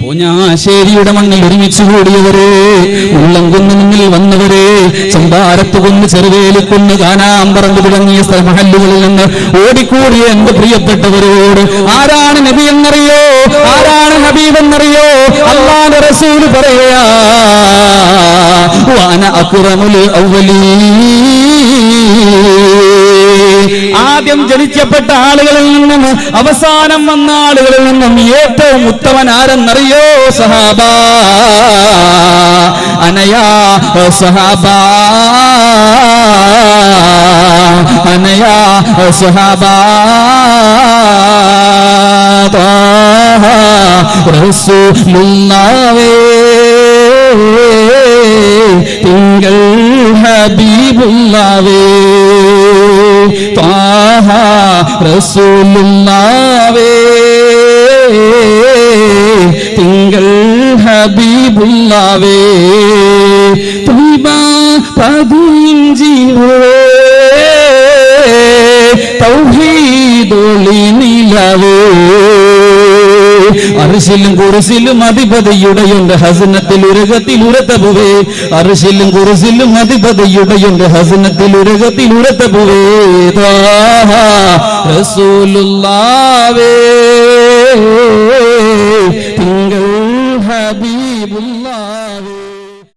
പൂഞ്ഞാശ്ശേരിയുടെ മണ്ണിൽ ഒരുമിച്ച് കൂടിയവരെ ഉള്ളംകുന്ന് മുന്നിൽ വന്നവരെ ചമ്പാരത്ത് കൊന്ന് ചെറുവേലിക്കൊന്ന് കാനാമ്പറമ്പ് തുടങ്ങിയ സ്ഥലമഹല്ലുകളിൽ നിന്ന് ഓടിക്കൂടിയ എന്റെ പ്രിയപ്പെട്ടവരോട് ആരാണ് നബി എന്നറിയോ? ആരാണ് ഹബീബ് എന്നറിയോ? അള്ളാന്റെ റസൂൽ പറയാ വാന അക്റമുൽ അവ്വലീൻ. ആദ്യം ജനിക്കപ്പെട്ട ആളുകളിൽ നിന്നും അവസാനം വന്ന ആളുകളിൽ നിന്നും ഏറ്റവും ഉത്തമൻ ആരെന്നറിയോ സഹാബ? അനയാ സഹാബ. അനയാ സഹാബ. തിങ്കൾ ഹബീബുല്ലാവേ ത്വാഹ റസൂലുള്ളാവേ തിങ്കൾ ഹബീബുള്ളാവേ ത്വയ്ബ ജീവേ തൗഹീദൊളി നിലവേ അർശിലും കുറിശിലും അധിപതിയുടെയുണ്ട് ഹസനത്തിൽ ഉരകത്തിൽ ഉരത്തപുവേ. അർശിലും കുറിശിലും അധിപതിയുടെയുണ്ട് ഹസനത്തിൽ ഉരകത്തിൽ ഉരത്തപുവേ. റസൂലുള്ളാവേ തിങ്കൾ ഹബീബുള്ള